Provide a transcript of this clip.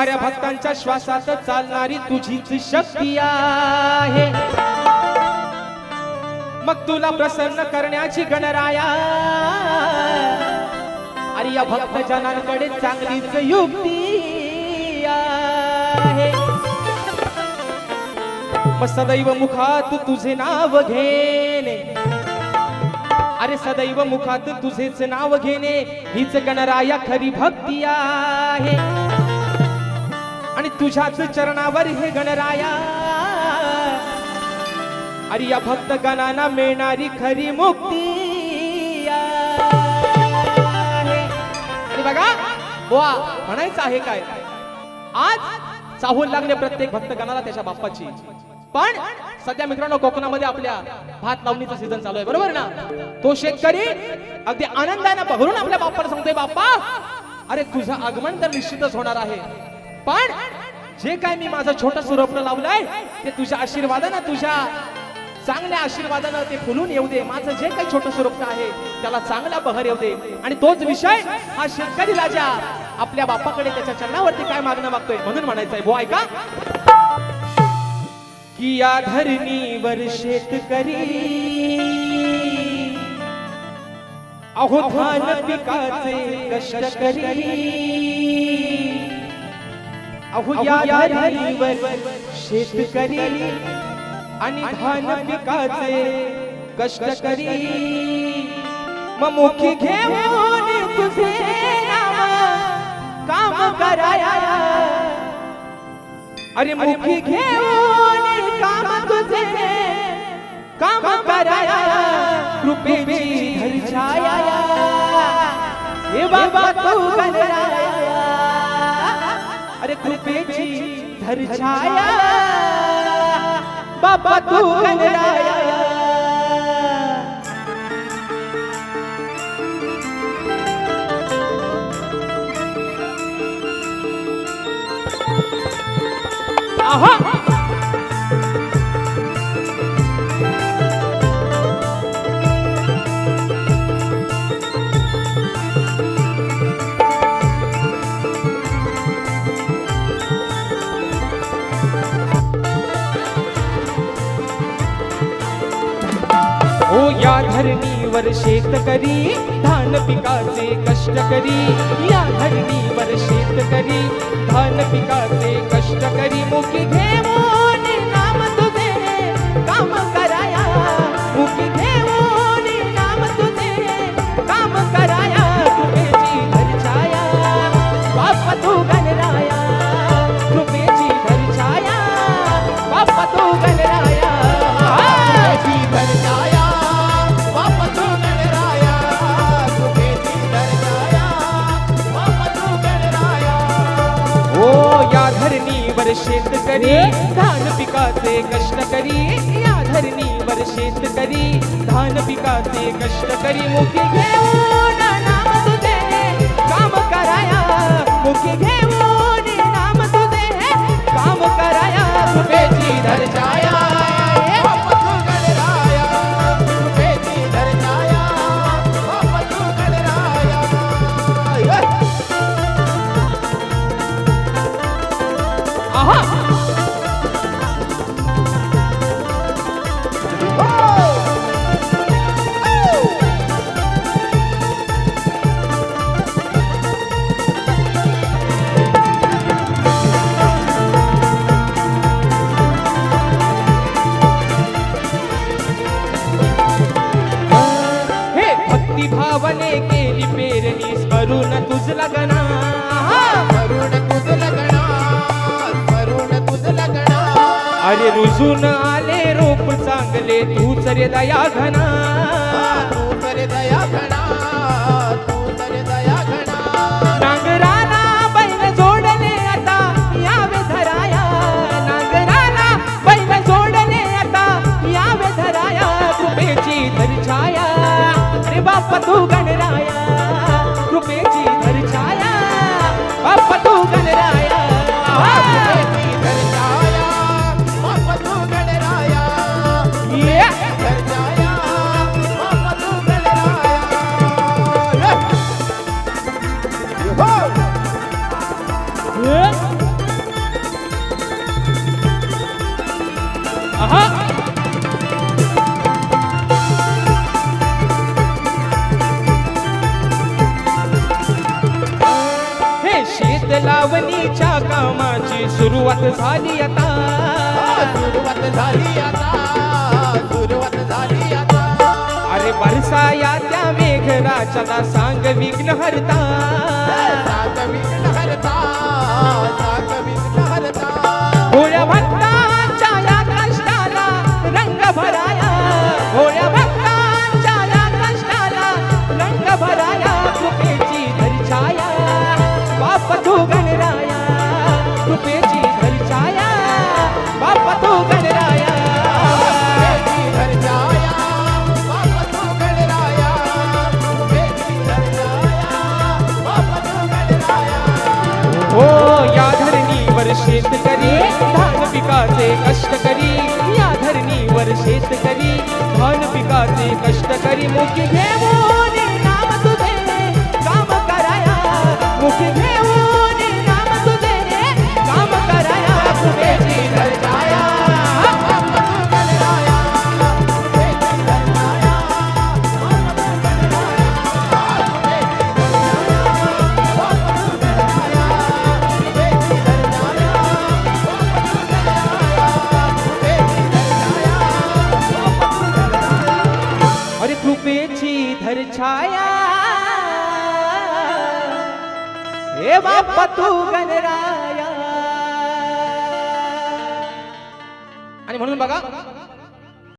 साऱ्या भक्तांच्या श्वासात चालणारी तुझीच शक्ती आहे. मग तुला प्रसन्न करण्याची गणराया. अरे या भक्त जनांकडे चांगलीच युक्ती आहे. मग सदैव मुखात तुझे नाव घेणे. अरे सदैव मुखात तुझेच नाव घेणे हीच गणराया खरी भक्ती आहे. तुझ्याच चरणावर हे गणराया. अरे या भक्त गणांना मिळणारी खरी मुक्ती अरे बघा बुवा म्हणायचं आहे काय? आज चाहूल लागले प्रत्येक भक्त गणाला त्याच्या बाप्पाची. पण सध्या मित्रांनो कोकणामध्ये आपल्या भात लावणीचा सीझन चालू आहे बरोबर ना? तो शेतकरी अगदी आनंदाने भरून आपल्या बाप्पाला सांगतोय बाप्पा अरे तुझं आगमन तर निश्चितच होणार आहे. पण जे काय मी माझं छोटं स्वप्न लावलंय ते तुझ्या आशीर्वादानं तुझ्या चांगल्या आशीर्वादानं ते फुलून येऊ दे. माझं जे काही छोटं स्वरूप आहे त्याला चांगला बहर येऊ दे. आणि तोच विषय हा शेतकरी राजा आपल्या बापाकडे त्याच्या चरणावरती काय मागणं मागतोय म्हणून म्हणायचं आहे. भो ऐका. की या धरणीवर शेतकरी अहो धान पिकाचे कष्ट करी. अहो या धरणीवर शेतकरी आणि धान पिकाचे कष्ट करी मग मुखी घेऊन तुझे काम कराया. अरे मुखी घेऊन काम तुझे काम कराया. कृपेची धरछाया हे बाबा तू गणराया अरे कृपेची धरछाया बाबा तू गणराया आहा हो या धरणीवर शेतकरी धान पिकाचे कष्ट करी. या धरणीवर शेतकरी धान पिकाचे कष्ट करी. मुखी घेऊन नाम तुझे काम शेतकरी धान पिकाचे कष्ट करी या धरणीवर शेतकरी धान पिकाचे कष्ट करी मुखी घेऊन नाम तुझे काम कराया मुखी घेऊन नाम तुझे काम कराया रुजून आले रोप चांगले तूच रे दया घना. तू तर दया घना तू तर दया घना. नांगराला बैल जोडले आता यावे धराया. नांगराला बैल जोडले आता यावे धराया. कृपेची धरछाया रे बाप तू गणराया. कृपेची धरछाया बाप तू गणराया. लावणीच्या कामाची सुरुवात झाली आता. सुरुवात झाली आता सुरुवात झाली आता. अरे त्या मेघराच्या सांग विघ्न हरता शेतकरी धान पिकाचे कष्टकरी या धरणीवर शेतकरी धान पिकाचे कष्टकरी मोठी घे कृपेची धरछाया हे बाप्पा तू गणराया। आणि म्हणून बघा